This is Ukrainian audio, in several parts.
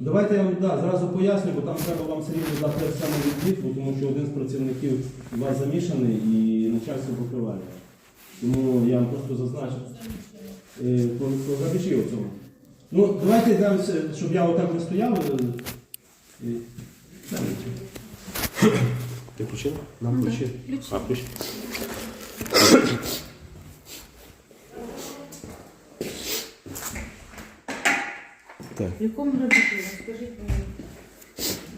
Давайте я вам да, зразу поясню, бо там треба вам все рівно дати саме відвід, бо тому що один з працівників у вас замішаний і начальство покриває. Тому я вам просто зазначив. Е, по- по- Запиши оцього. Ну, давайте йдемо, щоб я отак не стояв. е, і- Ти включив? Нам включив. А, включив. В якому графіку? Скажіть мені.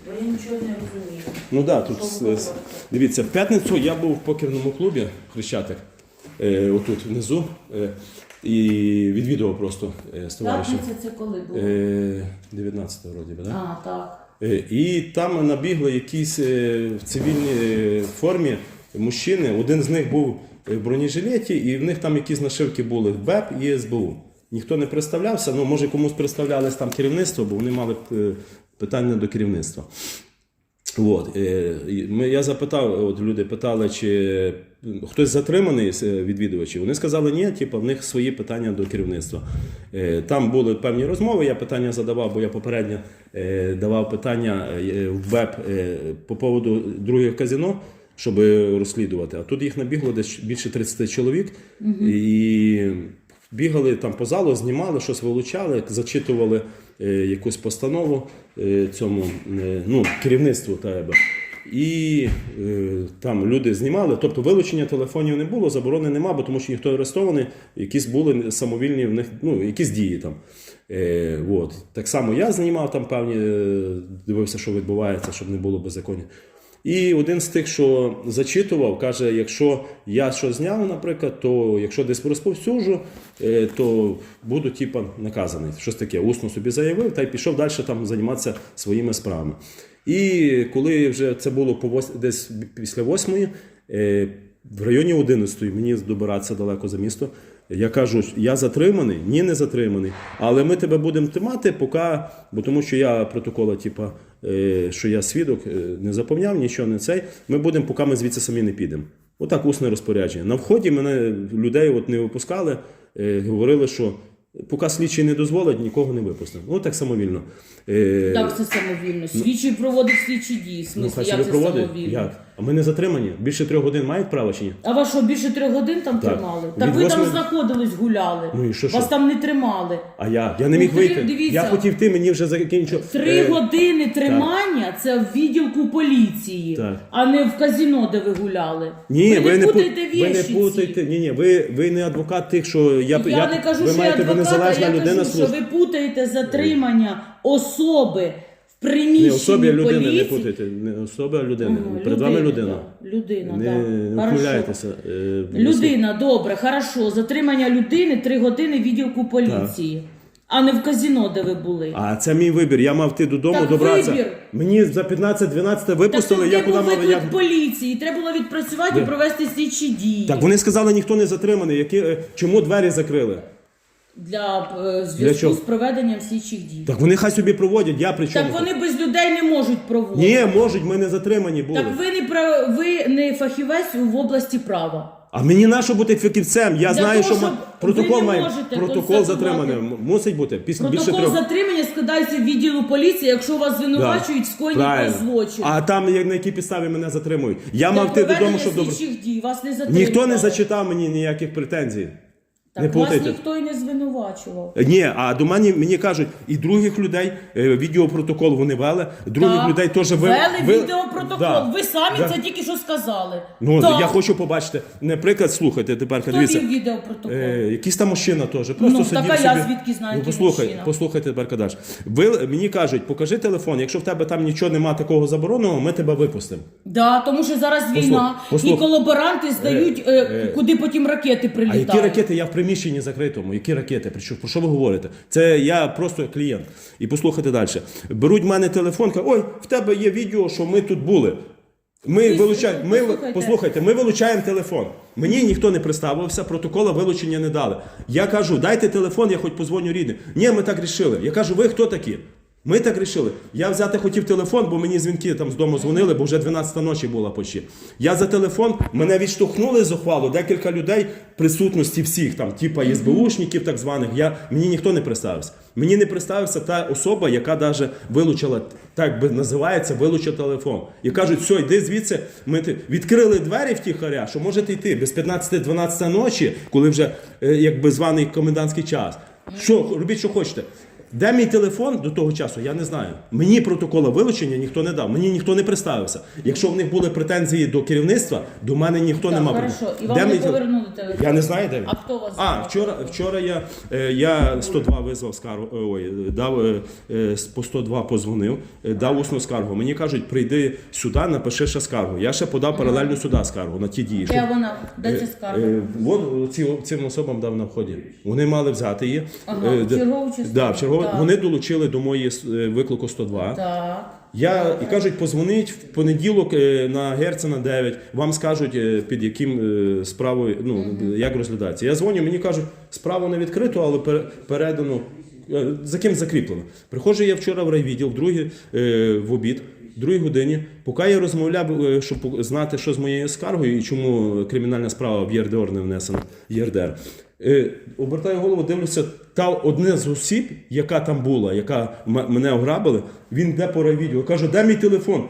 Бо я нічого не розумію. Ну так, да, тут с- с- дивіться, в п'ятницю я був в покерному клубі Хрещатик, е, отут внизу, е, і відвідував просто е, з товаришем. П'ятниця це коли було? Е, 19 вроді би, да? А, так. Е, І там набігли якісь е, в цивільній е, формі мужчини. Один з них був в бронежилеті, і в них там якісь нашивки були БЕП і СБУ. Ніхто не представлявся, ну може комусь представлялось там керівництво, бо вони мали е, питання до керівництва. От, е, я запитав, от люди питали, чи хтось затриманий з е, відвідувачів. Вони сказали, ні, типу, в них свої питання до керівництва. Там були певні розмови, я питання задавав, бо я попередньо давав питання в веб по поводу других казино, щоб розслідувати. А тут їх набігло десь більше 30 чоловік. І бігали там по залу, знімали, щось вилучали, зачитували е, якусь постанову е, цьому е, ну, керівництву треба. І е, там люди знімали, тобто вилучення телефонів не було, заборони нема, бо тому що ніхто арестований, якісь були самовільні в них, ну, якісь дії там. Е, от. Так само я знімав там певні, е, дивився, що відбувається, щоб не було беззаконня. І один з тих, що зачитував, каже: якщо я що зняв, наприклад, то якщо десь розповсюджу, е, то буду типа наказаний. Щось таке, усно собі заявив та й пішов далі там займатися своїми справами. І коли вже це було по десь після восьмої, е, в районі 11 мені добиратися далеко за місто. Я кажу, я затриманий, ні, не затриманий. Але ми тебе будемо тримати, поки, бо тому що я протокола, типа, що я свідок, е, не заповняв, нічого не цей. Ми будемо, поки ми звідси самі не підемо. Отак усне розпорядження. На вході мене людей от не випускали, е, говорили, що поки слідчий не дозволить, нікого не випустимо. Ну так самовільно. Е, Так, це самовільно. Слідчий проводить слідчі дії. В ну, хай як це проводить. самовільно? Як? А ми не затримані. Більше трьох годин мають право чи ні? А вас що, більше трьох годин там Так. тримали? Від Так ви там восьми- знаходились, гуляли. Ну і що, Вас що? там не тримали. А я? Я не Ну, міг три- вийти. дивіться. Я хотів ти, мені вже закінчив. Три Е, години тримання це в відділку поліції, Так. а не в казіно, де ви гуляли. Ні, ви, не, пу- путайте ви не вещі ці. путайте. Ні, ні, ви, ви не адвокат тих, що я, Я, не кажу, ви що маєте я ви адвоката, незалежна я людина кажу, що служби. ви путаєте затримання особи в приміщенні Не особі, людини поліції. не путайте. Не особи, а людини. Ага, Перед вами людина. да. Людина, Не, Хорошо. ухмиляйтеся. е, Людина, добре, хорошо. Затримання людини три години відділку поліції, а не в казіно, де ви були. А це мій вибір. Я мав йти додому, Так добратися. вибір. Мені за 15-12 Так випустили, я куди мав. виклик Я... поліції, треба було відпрацювати і провести слідчі дії. Так вони сказали, ніхто не затриманий. Які, е, чому двері закрили? Для е, зв'язку чого? з проведенням слідчих дій. Так вони хай собі проводять, я при чому? Так вони без людей не можуть проводити. Ні, можуть, ми не затримані були. Так ви не прав... ви не фахівець в області права. А мені на що бути фахівцем? Я Для знаю, того, що ма- щоб протокол не має можете протокол констатувати- затриманий. М- Мусить бути після більше Протокол трьох. затримання складається в відділу поліції, якщо вас звинувачують в скоєнні Правильно. злочину. А там як- на якій підставі мене затримують? Я Для мав йти додому, проведення щоб добре. слідчих дій вас не затримали. Ніхто не зачитав мені ніяких претензій. Так не вас ніхто і не звинувачував. Ні, а до мене мені кажуть, і других людей е, відеопротокол вони вели, других Так. людей теж ви- вели ви- відеопротокол. Да. Ви самі Да. це тільки що сказали. Ну Так. я хочу побачити. Наприклад, слухайте, тепер Хто дивіться. вів відеопротокол? Е, якийсь там мужчина теж. Просто Ну, сидів так, а я звідки знаю, Ну, який послухай, мужчина? послухайте тепер кадаш. Ви мені кажуть, покажи телефон. Якщо в тебе там нічого нема такого забороненого, ми тебе випустимо. Да, тому що зараз війна, послух- і колаборанти здають, е, куди потім ракети А прилітають. які ракети? Я в приміщенні закритому. Які ракети? Про що, про що ви говорите? Це я просто клієнт. І послухайте далі. Беруть в мене телефон, кажуть, ой, в тебе є відео, що ми тут були. Ми вилучаємо, ми, послухайте. послухайте, ми вилучаємо телефон. Мені ніхто не представився, протокола вилучення не дали. Я кажу, дайте телефон, я хоч позвоню рідним. Ні, ми так рішили. Я кажу, ви хто такі? Ми так рішили. Я взяти хотів телефон, бо мені дзвінки там з дому дзвонили, бо вже 12 ночі була почти. Я за телефон, мене відштовхнули з ухвалу, декілька людей присутності всіх, там, типа СБУшників так званих. Я, мені ніхто не представився. Мені не представився та особа, яка навіть вилучила, так би називається, вилучила телефон. І кажуть, все, йди звідси. Ми ти... відкрили двері втіхаря, що можете йти без 15-12 ночі, коли вже е, якби званий комендантський час. Що, робіть, що хочете. Де мій телефон до того часу, я не знаю. Мені протокола вилучення ніхто не дав, мені ніхто не представився. Якщо в них були претензії до керівництва, до мене ніхто не мав. І вам не повернули телефон? Я не знаю, де він. А хто вас А, вчора, вчора я, е, я 102 визвав скаргу, е, ой, дав е, е, по 102 позвонив, е, дав усну скаргу. Мені кажуть, прийди сюди, напиши ще скаргу. Я ще подав паралельно сюди скаргу на ті дії. Де щоб- вона? Де ця скарга? Е, ці, цим особам дав на вході. Вони мали взяти її. Ага, в чергову частину. Да, в чергову. Так. Вони долучили до моєї е, виклику 102. Так. Я і кажуть, позвонить в понеділок е, на Герцена 9, вам скажуть, е, під яким справою, ну як розглядається. Я дзвоню, мені кажуть, справу не відкрито, але передано. За ким закріплено. Приходжу я вчора в райвідділ, в другій е, в обід, другій годині. Поки я розмовляв, е, щоб знати, що з моєю скаргою і чому кримінальна справа в ЄРДР не внесена ЄРДР. Е, обертаю голову, дивлюся, та одне з осіб, яка там була, яка мене ограбили, він йде по райвідео. Кажу, де мій телефон?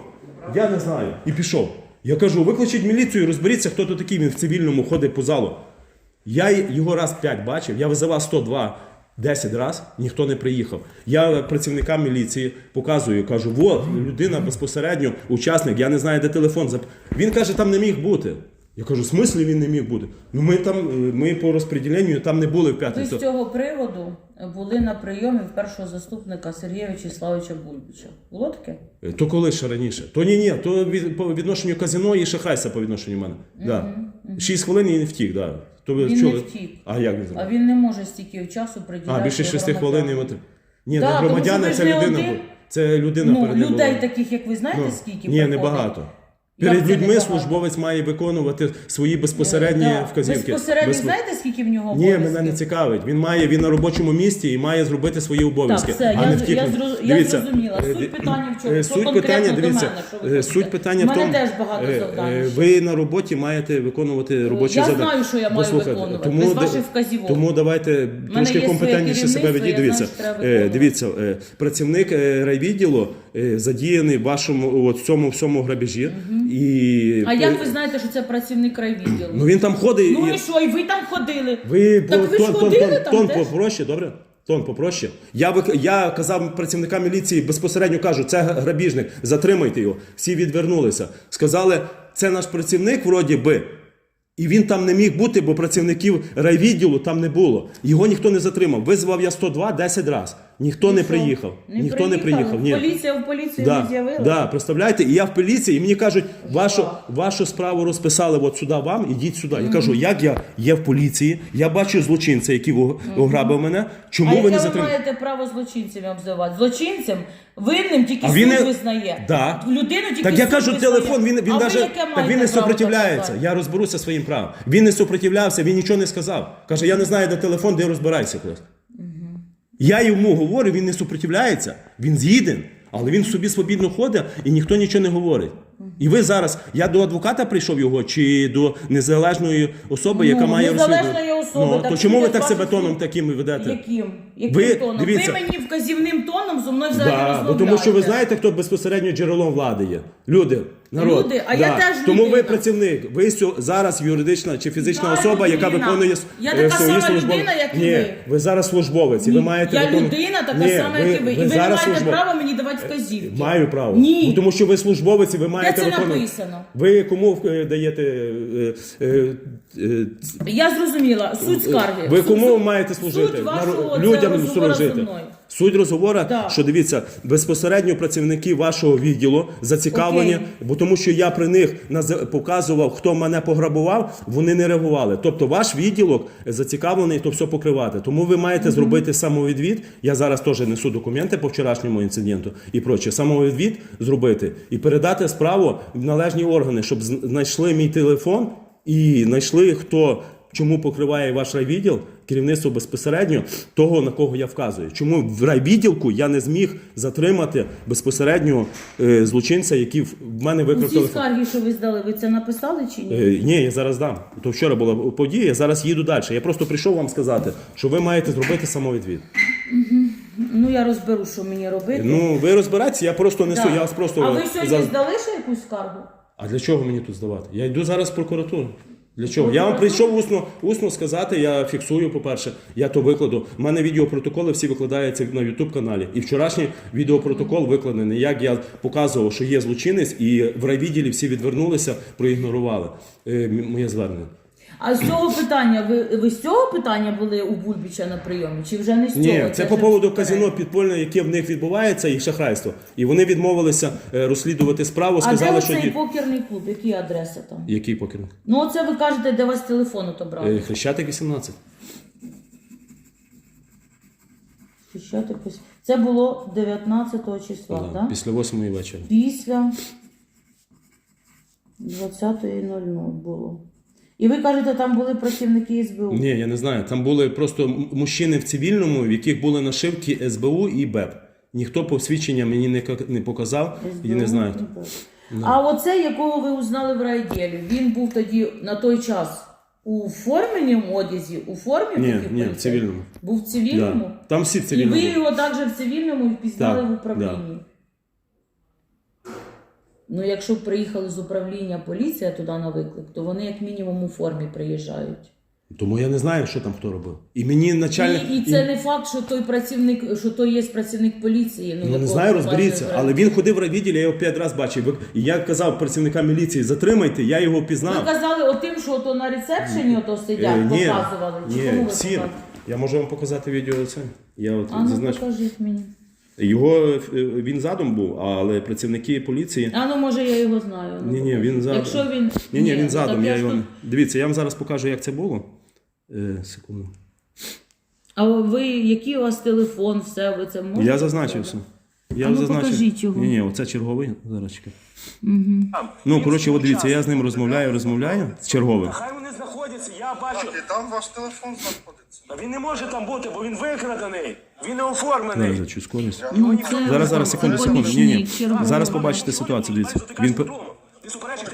Я не знаю. І пішов. Я кажу, викличіть міліцію, розберіться, хто то такий, він в цивільному ходить по залу. Я його раз п'ять бачив, я визивав 102 10 раз, ніхто не приїхав. Я працівникам міліції показую, кажу, от людина безпосередньо, учасник, я не знаю, де телефон. Він каже, там не міг бути. Я кажу, в смислі він не міг бути? Ну ми там, ми по розподіленню там не були в Ви п'ятницю. з цього приводу були на прийомі в першого заступника Сергія Вячеславовича Бульбича. Було таке? Е, То коли ще раніше? То ні, ні, то від, по відношенню казино і шахрайся по відношенню мене. Да. Шість хвилин і не втік, да. То ви Він не втік. А як він зробив? А він не може стільки часу приділяти. А, більше шести громадянам. хвилин і от. Ні, Да, не тому громадяни, ви це ж не людина. один. була. Це людина Ну, перед ним людей була. таких, як ви знаєте, Ну, скільки Ні, приходить? небагато. Перед людьми службовець має виконувати свої безпосередні Да. вказівки. Безпосередньо Безпо- знаєте, скільки в нього Ні, мене не цікавить. Він має він на робочому місці і має зробити свої обов'язки. Так, все, а я не втікнути. я зроз- я зрозуміла. е, Суть питання в чому? е, Суть питання, до дивіться, мене, е, суть питання В мене тому, теж багато завдань ви на роботі маєте виконувати робочі Я завдання. знаю, що я маю Послухайте, виконувати, без ваших вказівок. Тому давайте трошки компетентніше себе ведіть. Дивіться, дивіться, працівник райвідділу задіяний в вашому от цьому всьому грабежі. І А як ви знаєте, що це працівник райвідділу? ну він там ходить. Ну і- що, і ви там ходили? ви Так ви ж ходили тон, там тон теж? попроще, добре? Тон попроще. Я, вик- я казав працівникам міліції безпосередньо кажу, це грабіжник, затримайте його. Всі відвернулися. Сказали, це наш працівник, вроді би. І він там не міг бути, бо працівників райвідділу там не було. Його ніхто не затримав. Визвав я 102 10 разів. Ніхто не приїхав. ніхто не приїхав. Ні. Поліція в поліцію Да, не з'явилася? да, представляєте, і я в поліції, і мені кажуть, вашу, вашу справу розписали от сюди вам, ідіть сюди. Я кажу, як я є в поліції, я бачу злочинця, який ограбив мене. Чому а ви не яке ви затримали? маєте право злочинцям обзивати? Злочинцем винним тільки А суд він не- визнає. Да. Людину тільки Так я суд кажу, визнає. телефон, він, він а даже, ви яке так маєте він не право сопротивляється. доказати? Я розберуся своїм правом. Він не сопротивлявся, він нічого не сказав. Каже, я не знаю, де телефон, де розбирайся колись. Я йому говорю, він не супротивляється, він згіден, але він собі свобідно ходить і ніхто нічого не говорить. І ви зараз, я до адвоката прийшов його чи до незалежної особи, яка Ну, має незалежної особи, Ну, так то чому ви так себе тоном таким ведете? Яким? Яким Ви- тоном? дивіться. Ви мені вказівним тоном зо мною взагалі Да, бо розмовляєте. тому що ви знаєте, хто безпосередньо джерелом влади є. Люди, народ. Люди, а я теж Тому ви працівник. Ви сьо- зараз юридична чи фізична Я особа, яка людина. виконує Я е, така свої сама службові- людина, як і Ні, ви. ви зараз службовець, і ви маєте Я виконувати- людина така Ні, сама, як і ви. І ви не зараз маєте службов- права мені давати вказівки. Маю право. Ні. Ну, тому що ви службовець, і ви маєте це виконувати. написано? Ви кому е, даєте е, е, е, Я зрозуміла. Суть скарги. Ви кому маєте служити? Суть вашого людям розговору служити. мною. Суть розговора, Да. що дивіться, безпосередньо працівники вашого відділу зацікавлені, Окей. бо тому що я при них показував, хто мене пограбував, вони не реагували. Тобто ваш відділок зацікавлений то все покривати. Тому ви маєте зробити самовідвід. Я зараз теж несу документи по вчорашньому інциденту і проче. Самовідвід зробити і передати справу в належні органи, щоб знайшли мій телефон і знайшли хто. Чому покриває ваш райвідділ, керівництво безпосередньо того, на кого я вказую. Чому в райвідділку я не зміг затримати безпосередньо е, злочинця, який в в мене викрав Усі телефон? скарги, що ви здали, ви це написали чи ні? Е, Ні, я зараз дам. То вчора була подія, я зараз їду далі. Я просто прийшов вам сказати, що ви маєте зробити самовідвід. Ну я розберу, що мені робити. Ну, ви розберетеся, я просто несу, Да. я вас просто. А ви сьогодні за- здали ще якусь скаргу? А для чого мені тут здавати? Я йду зараз в прокуратуру. Для чого? Я вам прийшов усно, усно сказати, я фіксую, по-перше, я то викладу. У мене відеопротоколи всі викладаються на YouTube каналі. І вчорашній відеопротокол викладений, як я показував, що є злочинець, і в райвідділі всі відвернулися, проігнорували е, моє звернення. А з цього питання, ви, ви з цього питання були у Бульбіча на прийомі? Чи вже не з цього? Ні, це по поводу казино підпольне, яке в них відбувається, і шахрайство. І вони відмовилися е, розслідувати справу, А сказали, де що оцей ді- покерний клуб? Які адреси там? який покерник? Ну оце ви кажете, де вас телефон отобрали. Е, Хрещатик 18. Хрещатик ось. Це було 19 числа, так? Да, Після 8 вечора. Після 20.00 було. І ви кажете, там були працівники СБУ. Ні, я не знаю. Там були просто мужчини в цивільному, в яких були нашивки СБУ і БЕП. Ніхто посвідчення мені не, ка- не показав і не знаю. хто. А оце, якого ви узнали в райділі, він був тоді на той час у форменному одязі, у формі Ні, ні, в цивільному. Був в цивільному? Да. Там всі в І ви його також в цивільному впізнали Так, в управлінні. Ну, якщо приїхали з управління поліція туди на виклик, то вони як мінімум у формі приїжджають. Тому я не знаю, що там хто робив. І мені начальник. І, і це не факт, що той працівник, що той є працівник поліції. Ну, Ну, не знаю, розберіться, але він ходив в райвідділі, я його п'ять разів бачив. І я казав працівникам міліції, затримайте, я його пізнав. Ви казали отим, що ото на ресепшені ото сидять, Е, ні, показували. Чи кому ні, ви всім. показали? Я можу вам показати відео це. Я от А ну покажіть мені. Його е, він задом був, але працівники поліції. А ну може я його знаю. Ні, ні, він задом. Якщо він. Ні, ні, він задом. Я його... Дивіться, я вам зараз покажу, як це було. Е, секунду. А ви який у вас телефон, все, ви це можете? Я зазначився. Я А ну, зазначив. покажіть його. Ні, ні, оце черговий. Зараз чекай. Ну, коротше, от дивіться, я з ним розмовляю, розмовляю з черговим. Хай вони знаходяться, я бачу. І там ваш телефон знаходиться. Він не може там бути, бо він викрадений. Він не оформлений. Зараз скорість. Ну, Зараз, зараз, секунду, секунду. Ні, ні. Зараз побачите ситуацію. Дивіться. Він, пе-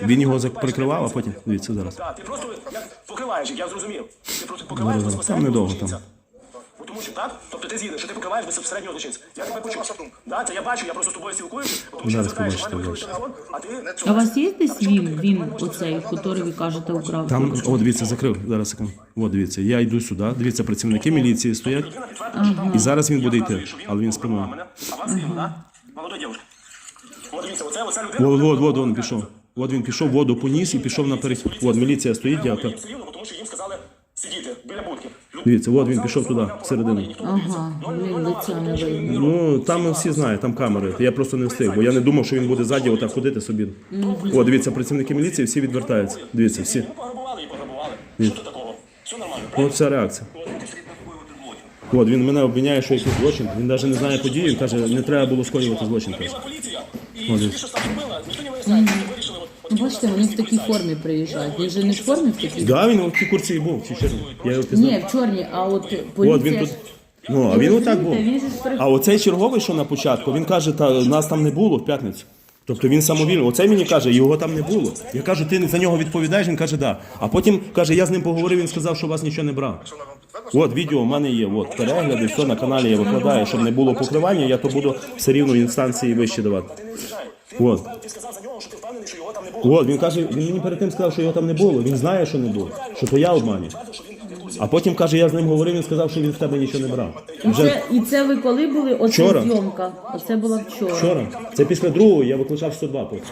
він його зак- прикривав, а потім. Дивіться зараз. Так, ти просто як покриваєш, їх, я зрозумів. Ти просто покриваєш Зараз, безпосередньо там недовго, там. Бо Тому що так, тобто ти згідний, що ти покриваєш безпосередньо злочинця. Я тебе почув. Да, це я бачу, я просто з тобою спілкуюся, тому що Зараз я звертаюся, що в мене побачите, телефон, а ти А у вас є десь він, він оцей, який ви кажете, украв? Там, о, дивіться, закрив. Зараз секунду. От, дивіться, я йду сюди. Дивіться, працівники міліції стоять. І зараз він буде йти, але він спиною. А вас згідно, так? Молода дівчинка. От дивіться, оце, оця людина. От, от, от, він пішов. От він пішов, воду поніс і пішов на перехід. От, міліція стоїть, дякую. Тому що їм сказали сидіти біля будки. Дивіться, от він пішов туди, всередину. Ага, він лиця не видно. Ну, там всі знають, там камери. Я просто не встиг, бо я не думав, що він буде ззаді отак ходити собі. О, дивіться, працівники міліції всі відвертаються. Дивіться, всі. Що тут такого? Все нормально. От вся реакція. От він мене обвиняє, що якийсь злочин. Він навіть не знає події, він каже, не треба було скоювати злочин. каже. От, ті, бачите, вони в такій формі приїжджають. Він же не в формі в такій? Да, він у цій курці і був, в цій чорній. Я його пізнав. Ні, в чорній, а от поліція... От він тут. Ну, а він отак був. Він же ж А оцей черговий, що на початку, він каже, та нас там не було в п'ятницю. Тобто він самовільно. Оцей мені каже, його там не було. Я кажу, ти за нього відповідаєш? Він каже, да. А потім каже, я з ним поговорив, він сказав, що вас нічого не брав. От відео в мене є, от перегляди, все на каналі я викладаю, щоб не було покривання, я то буду все рівно в інстанції вище давати. От. Що його там не було. От він каже, він мені перед тим сказав, що його там не було. Він знає, що не було, що то я обманю. А потім каже, я з ним говорив, він сказав, що він в тебе нічого не брав. І це, і це ви коли були? Оце Вчора. зйомка. Оце була вчора. Вчора. Це після другого я викликав 102 потім.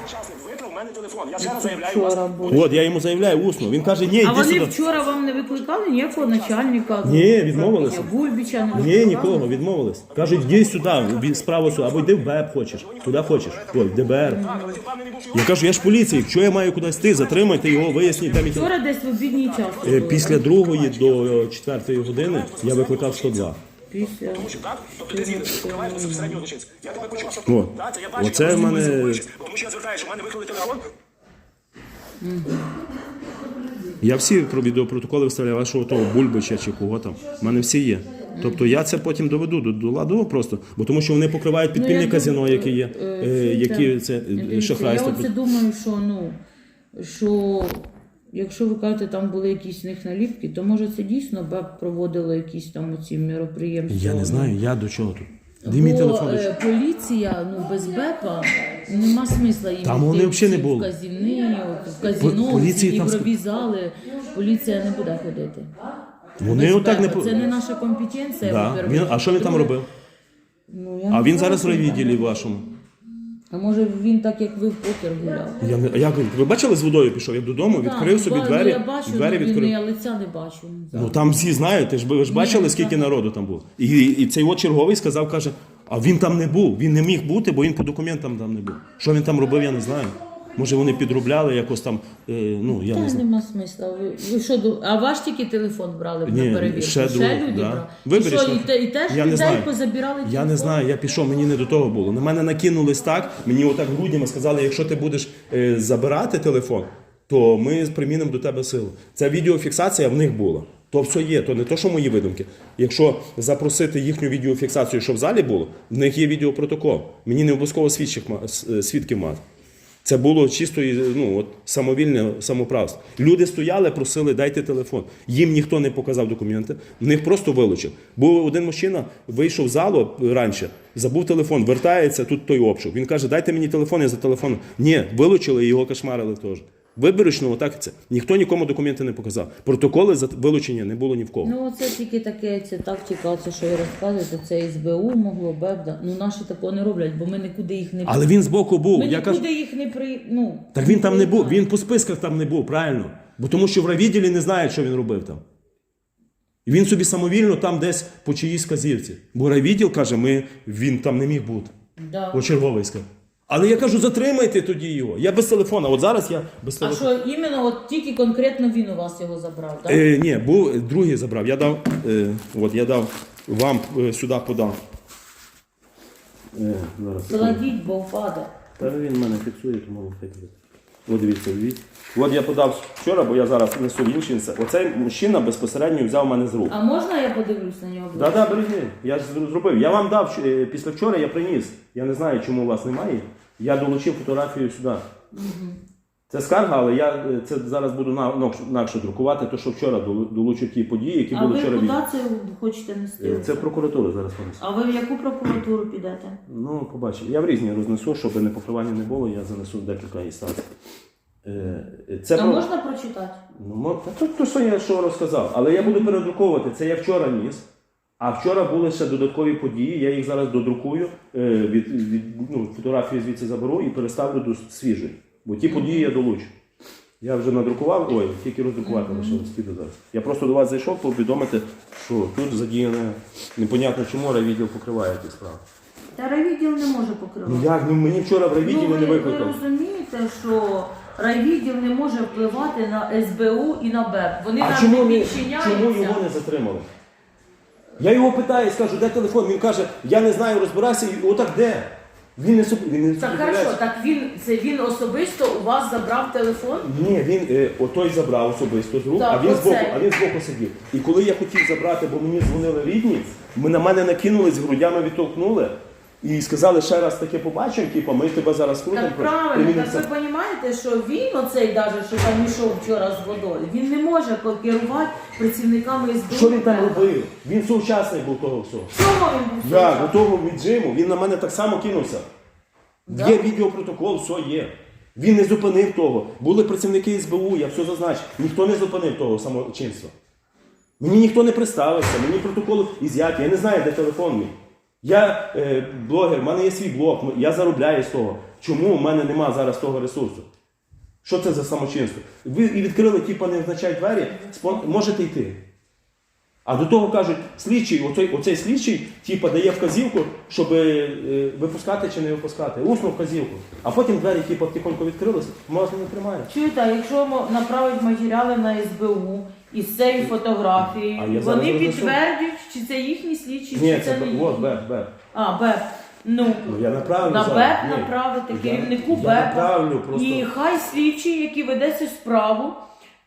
Телефон. Я ще раз заявляю Вчора вас. було. От я йому заявляю усно. Він каже, ні, А йди вони сюди. вчора вам не викликали ніякого начальника? Ні, відмовилися. Бульбіча не Ні, викликали? нікого, відмовились. Кажуть, йди сюди, в справу сюди, або йди в БЕП хочеш, куди хочеш. Ой, в ДБР. Але ти впевнений був, що Я кажу, я ж поліція, що я маю кудись йти, затримайте його, виясніть, телефон. Вчора десь в обідній час. Е, Після другої до четвертої години я викликав 102. Після. так? Тобто ти згідний, що покриваєш безпосередньо злочинця. Я тебе почув. О, Так, це я бачу, оце я в мене- спілкуюся, Тому що я звертаю, що в мене викрили телефон. Я всі про відеопротоколи вставляю вашого того Бульбича чи кого там. У мене всі є. Тобто я це потім доведу до, до ладу просто, бо тому що вони покривають підпільне Ну, я казино, думаю, яке є, е, е, які це е, дивіться, шахрайство. Я оце думаю, що ну що якщо ви кажете, там були якісь в них наліпки, то може це дійсно БЕП проводило якісь там оці мероприємства. Я не ну, знаю, я до чого тут. Де мій Бо телефон? е, поліція, ну без БЕПа нема смисла їм Там йти вони в взагалі не були. вказівні, от, в казіно, По- поліції в ці там ігрові зали. Поліція не буде ходити. Вони Без отак не БЕПа. по- Це не наша компетенція. Да. во-первых. Він, а що він там Друге, робив? Ну, я А не він знаю, зараз в що там райвідділі вашому. А може він так, як ви в покер гуляв? Я не як він- ви бачили з водою пішов? Я додому відкрив Так, собі ба- двері. Я бачу, двері ну, відкрив. я лиця не бачу. Ну там всі знаєте, ж ви ж бачили, ну, скільки так. народу там було. І, і цей от черговий сказав, каже, а він там не був. Він не міг бути, бо він по документам там не був. Що він там робив, я не знаю. Може вони підробляли якось там, е, ну я не знаю. нема смисла. Ви, ви що, ду- а ваш тільки телефон брали Ні, на перевірку? ще другий, люди да. брали? Вибереш, і що, ну, і, те, і теж я не людей знаю. позабирали Я телефон? не знаю, я пішов, мені не до того було. На мене накинулись так, мені отак груднями сказали, якщо ти будеш е, забирати телефон, то ми примінимо до тебе силу. Ця відеофіксація в них була. То все є, то не то, що мої видумки. Якщо запросити їхню відеофіксацію, що в залі було, в них є відеопротокол. Мені не обов'язково свідчих ма- с- е, свідків мати. Це було чисто ну, от, самовільне самоправство. Люди стояли, просили, дайте телефон. Їм ніхто не показав документи, в них просто вилучив. Був один мужчина, вийшов в залу раніше, забув телефон, вертається, тут той обшук. Він каже, дайте мені телефон, я за телефоном. Ні, вилучили і його кошмарили теж. Виборочно, отак і це. Ніхто нікому документи не показав. Протоколи за вилучення не було ні в кого. Ну, це тільки таке, це тактика, це що я розказуєте, це СБУ могло, БЕП, да. ну наші такого не роблять, бо ми нікуди їх не Але він збоку був. ми Я нікуди кажу, їх не при... ну, так він там не був, він по списках там не був, правильно. Бо тому що в райвідділі не знають, що він робив там. І він собі самовільно там десь по чиїсь казівці. Бо райвідділ каже, ми, він там не міг бути. Да. О, черговий сказав. Але я кажу, затримайте тоді його. Я без телефона. От зараз я без А телефона. що іменно от тільки конкретно він у вас його забрав, так? Е, ні, був другий забрав. Я дав, е, от я дав вам е, сюди подав. Е, зараз. Кладіть, бо впаде. Та він мене фіксує, тому буде. От дивіться, дивіться. От я подав вчора, бо я зараз несу в інший. Оцей мужчина безпосередньо взяв мене з рук. А можна я подивлюсь на нього? Так, так, бережи. Я ж зробив. Я вам дав е, після вчора, я приніс. Я не знаю, чому у вас немає. Я долучив фотографію сюди. Це скарга, але я е, це зараз буду на, нокш- інакше друкувати, то що вчора долу- долучив ті події, які А були ви вчора. куди від- це хочете нести? Е, Це в прокуратуру зараз понесу. А ви в яку прокуратуру підете? Ну, побачимо. Я в різні рознесу, щоб не покривання не було, я занесу декілька інстанцій. Е, Це про- можна прочитати? Ну, то, то, що я що розказав. Але я буду передруковувати. Це я вчора ніс. А вчора були ще додаткові події. Я їх зараз додрукую, від, від, ну, фотографії звідси заберу і переставлю до свіжої. Бо ті події я долучу. Я вже надрукував, ой, тільки роздрукувати лишилось, піду зараз. Я просто до вас зайшов повідомити, що тут задіяне непонятно чому райвідділ покриває ті справи. Та райвідділ не може покривати. Ну як? Ну мені вчора в райвідділі Ну, не ви, ви розумієте, що райвідділ не може впливати на СБУ і на БЕП. Вони А нам чому, не, підчиняються. чому його не затримали? Я його питаю, скажу, де телефон? Він каже, я не знаю, розбирайся, і отак де? Він не собі, він не Так хорошо, так він це він особисто у вас забрав телефон? Ні, він е, отой забрав особисто з рук, Так, а він збоку, оцей. а він збоку сидів. І коли я хотів забрати, бо мені дзвонили рідні, ми на мене накинулись, грудями відтолкнули і сказали, ще раз таке побачимо, типу, ми тебе зараз крутимо. Так правильно, так ви розумієте, що він оцей даже, що там йшов вчора з водою, він не може покерувати працівниками СБУ. Що він там робив? Він сучасний був того всього. Чому він був Я сучасний? до того віджиму, він на мене так само кинувся. Да? Є відеопротокол, все є. Він не зупинив того. Були працівники СБУ, я все зазначив. Ніхто не зупинив того самочинства. Мені ніхто не представився, мені протокол ізяті, я не знаю, де телефон мій. Я е, блогер, в мене є свій блог, я заробляю з того. Чому в мене нема зараз того ресурсу? Що це за самочинство? Ви і відкрили, типу, невзначай двері, спон- можете йти. А до того кажуть, слідчий, оцей, оцей слідчий, типу, дає вказівку, щоб е, випускати чи не випускати. Усну вказівку. А потім двері, типу, тихонько відкрилися, можна не тримає. Чуєте, якщо направить матеріали на СБУ із цією фотографією, А я зараз вони підтвердять, чи це їхні слідчі, Ні, чи це це не от, їхні. беп, беп. А, БЕП. Ну, Ну, я направлю на зараз. БЕП Ні. направити Я- керівнику я БЕПа. направлю просто. І хай слідчий, який веде цю справу,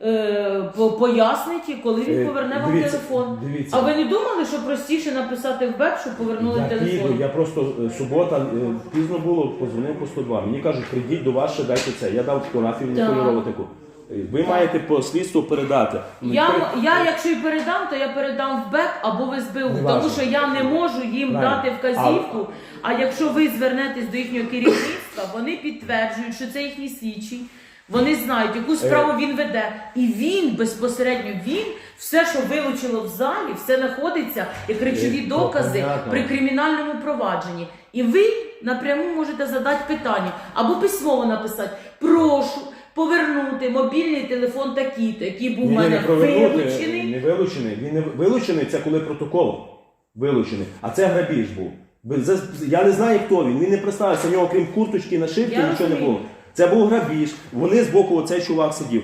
е, по- пояснить, коли він Е, поверне вам дивіться, телефон. дивіться. А ви не думали, що простіше написати в БЕП, щоб повернули Я телефон? піду, я просто е, субота е, пізно було, позвонив по 102. Мені кажуть, прийдіть до вас, ще дайте це. Я дав фотографію, мені Так. кольорову таку. Ви маєте по слідству передати. Ну, Я, при- я, якщо і передам, то я передам в БЕП або в СБУ, тому що я не можу їм Правильно. дати вказівку. А якщо ви звернетесь до їхнього керівництва, вони підтверджують, що це їхній слідчий. Вони знають, яку справу Е. він веде, і він безпосередньо він все, що вилучило в залі, все знаходиться як речові Е, докази понятно. при кримінальному провадженні. І ви напряму можете задати питання або письмово написати: прошу повернути мобільний телефон такий-то, який був у мене не провернути, вилучений. не вилучений. Він не вилучений, це коли протокол вилучений. А це грабіж був. Ви- за- Я не знаю, хто він. Він не представився. У нього, крім курточки, нашивки, Я нічого не розумію. було. Це був грабіж. Вони з боку оцей чувак сидів.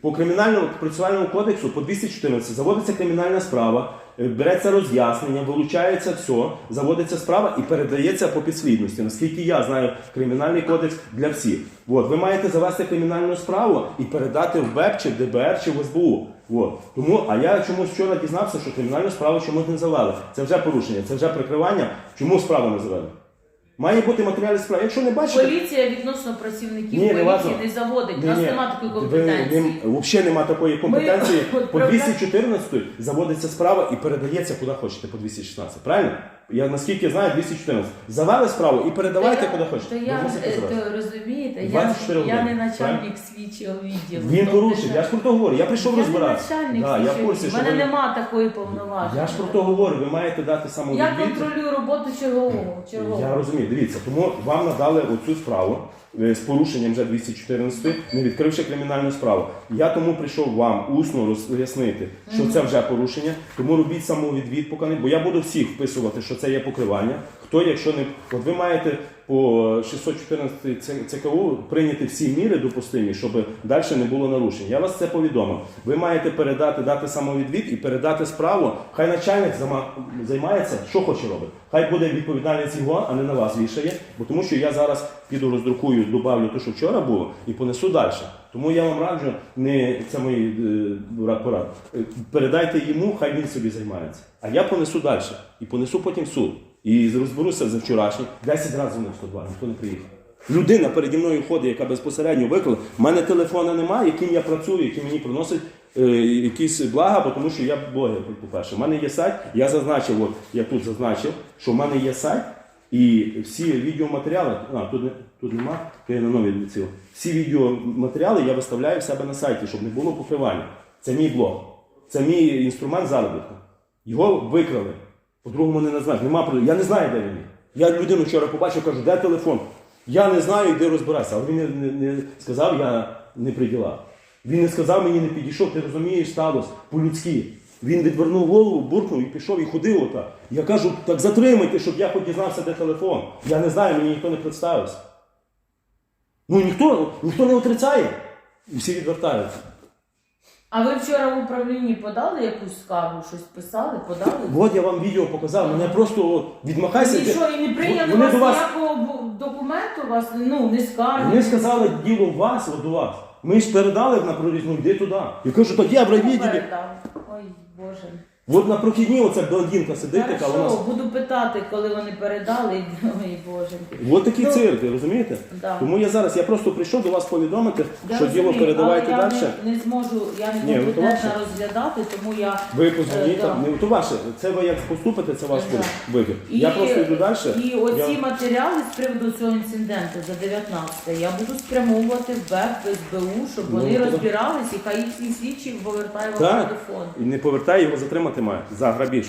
По кримінальному процесуальному кодексу по 214 заводиться кримінальна справа, е, береться роз'яснення, вилучається все, заводиться справа і передається по підслідності. Наскільки я знаю, кримінальний кодекс для всіх. От, ви маєте завести кримінальну справу і передати в БЕП чи в ДБР чи в СБУ. От. Тому, а я чомусь вчора дізнався, що кримінальну справу чомусь не завели. Це вже порушення, це вже прикривання. Чому справу не завели? Має бути матеріальна справа. Якщо не бачите, Поліція відносно працівників Ні, не поліції важно. не заводить. У нас немає такої компетенції. ви- Взагалі немає такої компетенції. Ми- По 214 заводиться справа і передається куди хочете по 216. Правильно? Я наскільки знаю, 214. Завели справу і передавайте Та куди хочете. Я, е, то, розумієте, я, 24 я не години, начальник свідчого відділу. Він Тобто, порушив, я ж про то говорю. Я прийшов я не розбиратися. начальник Да, я в слідчого курсі, відділу. що У мене ви... нема такої повноваження. Я ж про то говорю, ви маєте дати Я самовідвід. контролюю роботу чергового. чергового. Я розумію, дивіться, тому вам надали оцю справу з порушенням вже 214, не відкривши кримінальну справу. Я тому прийшов вам усно роз'яснити, що це вже порушення, тому робіть самовідвід поки не, бо я буду всіх вписувати, що це є покривання. Хто, якщо не от ви маєте по 614 ЦКУ прийняти всі міри допустимі, щоб далі не було нарушень. Я вас це повідомив. Ви маєте передати, дати самовідвід і передати справу. Хай начальник займається, що хоче робити. Хай буде відповідальність його, а не на вас вішає. Бо тому що я зараз піду роздрукую, добавлю те, що вчора було, і понесу далі. Тому я вам раджу, не це мої е, порад. Е, Передайте йому, хай він собі займається. А я понесу далі. І понесу потім суд. І розберуся за вчорашній. 10 разів на 102, ніхто не приїхав. Людина переді мною ходить, яка безпосередньо виклала. У мене телефона немає, яким я працюю, який мені приносить е, якісь блага, бо тому що я блогер, по-перше. У мене є сайт, я зазначив, от я тут зазначив, що в мене є сайт, і всі відеоматеріали, а тут, не, тут нема, я на нові ці. Всі відеоматеріали я виставляю в себе на сайті, щоб не було покривання. Це мій блог. Це мій інструмент заробітку. Його викрали. По-другому не назвеш. Нема про- Я не знаю, де він. Я людину вчора побачив, кажу, де телефон? Я не знаю, йди розбирайся. Але він не, не, не сказав, я не при ділах. Він не сказав, мені не підійшов, ти розумієш, сталося по-людськи. Він відвернув голову, буркнув і пішов і ходив отак. Я кажу, так затримайте, щоб я хоч дізнався, де телефон. Я не знаю, мені ніхто не представився. Ну ніхто, ніхто не отрицає. І всі відвертаються. А ви вчора в управлінні подали якусь скаргу, щось писали, подали? От я вам відео показав, мене просто от, відмахайся. І де- що, і не прийняли Вони вас до вас- ніякого бу- документу, вас, ну, не скарги? Вони сказали, діло в вас, от до вас. Ми ж передали на прорізну, йди туди. Я кажу, так я в райвідділі. Передав. Ой, Боже. От на прохідні оця блондинка сидить, така у нас. Буду питати, коли вони передали. Ой, Боже. От такий Ну, цирк, ви розумієте? да. Тому я зараз, я просто прийшов до вас повідомити, Я що діло розумію, передавайте але далі. Я не, не зможу, я не Ні, ну, то компетентна ваше. розглядати, тому я. Ви позвоніть, Е, да. не то ваше. Це ви як поступите, це ваш Да. вибір. Я просто йду далі. І оці Я- матеріали з приводу цього інциденту за 19 я буду спрямовувати в БЕП, в СБУ, щоб Ну, вони то- розбирались і хай їхній слідчий повертає вам Так. телефон. І не повертай, його затримати має за грабіж.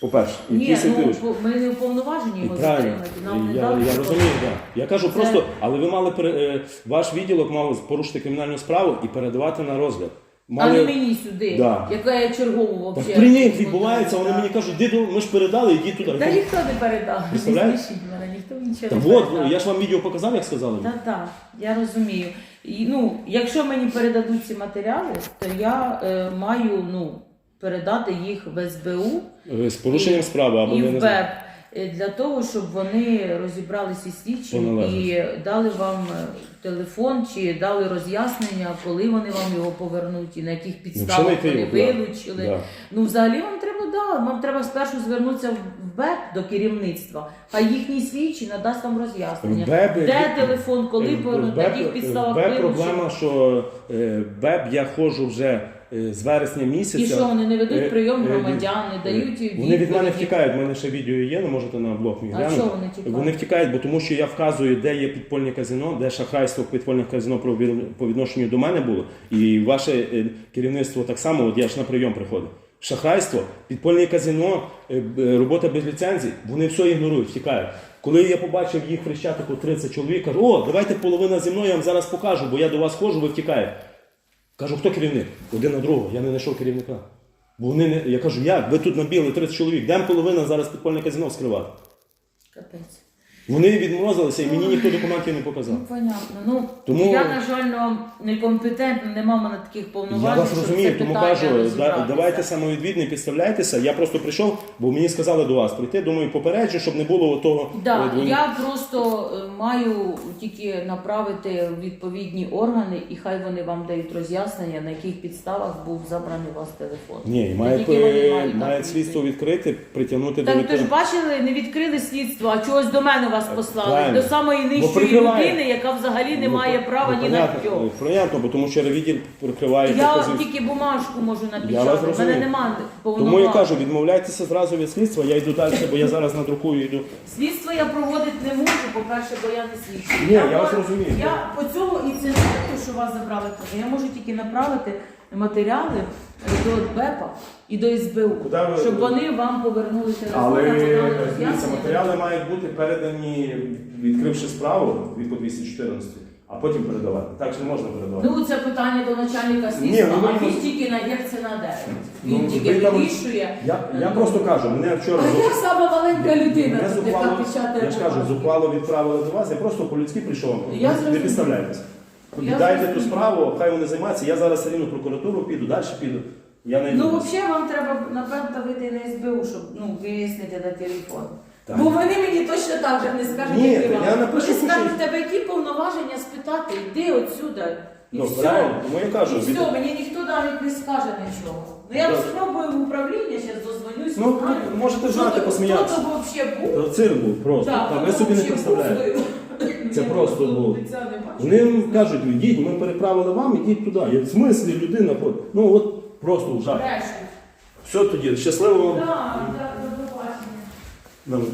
По-перше. І Ні, ну по- ми не уповноважені його правильно, затримати. Нам не я, дали я такого. розумію, так. Я кажу Це- просто, але ви мали пере- е, ваш відділок мав порушити кримінальну справу і передавати на розгляд. А не мені сюди, Да. яка я чергову Так взагалі. при них відбувається, вони мені кажуть, «Ди до- ми ж передали, йдіть туди. Та ніхто не передав. Не Представляєш? смішіть мене, ніхто нічого Та не от, передав. я ж вам відео показав, як сказали. Так, так, я розумію. І, ну, якщо мені передадуть ці матеріали, то я е, маю ну, передати їх в СБУ Е, З порушенням справи, або і ви в не БЕП. е, для того, щоб вони розібралися із слідчим і дали вам е, телефон чи дали роз'яснення, коли вони вам його повернуть і на яких підставах вчинити вони його, да. вилучили. Да. Ну, взагалі вам треба да, вам треба спершу звернутися в БЕП до керівництва, а їхній слідчий надасть вам роз'яснення. В БЕП, Де телефон, коли повернуть, на яких підставах Б вилучили. проблема, що е, БЕБ я ходжу вже з вересня місяця. І що вони не ведуть Е, прийом е, громадян, не е, дають Вони від мене втікають. У мене ще відео є, не можете на блог мій А глянути. чого вони тікають? Вони втікають, бо тому що я вказую, де є підпольне казино, де шахрайство підпольних казино по відношенню до мене було. І ваше е, керівництво так само, от я ж на прийом приходив. Шахрайство, підпольне казино, е, робота без ліцензій, вони все ігнорують, втікають. Коли я побачив їх в Хрещатику 30 чоловік, кажу, о, давайте половина зі мною, я вам зараз покажу, бо я до вас ходжу, ви втікаєте. Кажу, хто керівник? Один на другого, я не знайшов керівника. Бо вони не. Я кажу, як? Ви тут набіли 30 чоловік, де половина зараз підпольне казино скривати? Капець. Вони відморозилися і мені ніхто документів не показав. Ну, понятно. Ну, Тому- я, на жаль, ну, некомпетентна, нема в мене таких повноважень. Я вас щоб розумію, тому питання кажу, да, розібратися. давайте самовідвідно підставляйтеся. Я просто прийшов, бо мені сказали до вас прийти. Думаю, попереджу, щоб не було того. Да, е, я просто е, маю тільки направити в відповідні органи, і хай вони вам дають роз'яснення, на яких підставах був забраний у вас телефон. Ні, Та має, тільки вони мають має слідство відкрити, притягнути до Так ви ж відповідальності. бачили, не відкрили слідство, а чогось до мене вас послали. правильно. До самої Бо нижчої прикриває. людини, яка взагалі не Ну, має ну, права ні на що. ну, Понятно, бо тому що ревідділ прикриває Я пропозицію. тільки бумажку можу Я вас напечатати. В мене розумію. немає Тому повноважень. я кажу, відмовляйтеся зразу від слідства, я йду далі, бо я зараз надрукую йду. Слідство я проводити не можу, по-перше, бо я не слідчий. Ні, я вас розумію. Я по цьому інциденту, що вас забрали, я можу тільки направити матеріали до БЕПа і до СБУ, Куди ви- щоб вони вам повернули телефон, Але або дали дивіться, роз'яснення. матеріали мають бути передані, відкривши справу від по 214, а потім передавати. Так ж не можна передавати. Ну, це питання до начальника Ні, слідства, ну, а він тільки на 9. Він Ну, тільки ви там- вирішує. Я, я просто кажу, мене вчора А я сама маленька людина, мене тут, яка зухвало, печатає. я ж кажу, зухвало відправили до вас, я просто по-людськи прийшов. Я не зрозуміла. підставляйтесь. Віддайте ту справу, хай вони займаються. Я зараз все рівно в прокуратуру піду, далі піду. Я не Ну, взагалі, вам треба, напевно, вийти на СБУ, щоб ну, вияснити на телефон. Так. Бо вони мені точно так же не скажуть, Ні, як і я вам. напишу, Вони що скажуть, щось. тебе які повноваження спитати, йди отсюда. І Ну, все. правильно, тому я кажу, І від- все, мені ніхто навіть не скаже нічого. Ну я Так. спробую в управління, зараз дозвонюсь, Ну, узнаю. можете знати, то- посміятися. Хто то взагалі був? Цирк був просто. Так, Та хто ви то собі не представляєте. був? Це просто бачу. Вони кажуть, йдіть, ми переправили вам, ідіть туди. Я, в смислі людина ходить. Ну от просто в жах. Все тоді, щасливо вам. Так, так, до побачення.